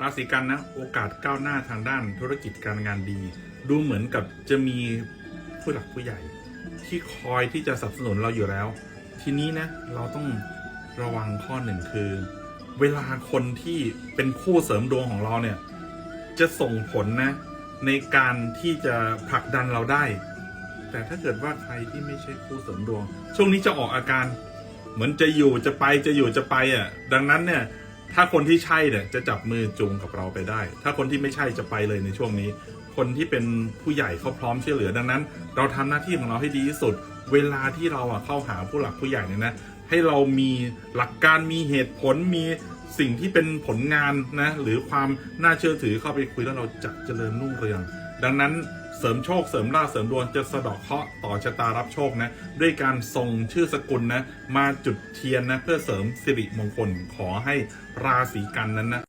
ราศีกันนะโอกาสก้าวหน้าทางด้านธุรกิจการงานดี ดูเหมือนกับจะมีผู้หลักผู้ใหญ่ ที่คอยที่จะสนับสนุนเราอยู่แล้ว ทีนี้นะเราต้องระวังข้อหนึ่งคือ เวลาคนที่เป็นคู่เสริมดวงของเราเนี่ย จะส่งผลนะ ในการที่จะผลักดันเราได้ แต่ถ้าเกิดว่าใครที่ไม่ใช่คู่เสริมดวง ช่วงนี้จะออกอาการ เหมือนจะอยู่จะไปจะอยู่จะไปอะดังนั้นเนี่ย ถ้าคนที่ใช่เนี่ยจะจับมือจูงกับเราไปได้ ถ้าคนที่ไม่ใช่จะไปเลยในช่วงนี้ คนที่เป็นผู้ใหญ่เขาพร้อมช่วยเหลือดังนั้น เราทำหน้าที่ของเราให้ดีที่สุด เวลาที่เราอะเข้าหาผู้หลักผู้ใหญ่เนี่ยนะ ให้เรามีหลักการมีเหตุผลมีสิ่งที่เป็นผลงานนะหรือความน่าเชื่อถือเข้าไปคุยแล้วเราจะเจริญรุ่งเรือง ดังนั้น เสริมโชคเสริมลาภเสริมดวงจะสะดอกเคราะห์ต่อชะตารับโชคนะด้วยการส่งชื่อสกุลนะมาจุดเทียนนะเพื่อเสริมสิริมงคลขอให้ราศีกันนั้นนะ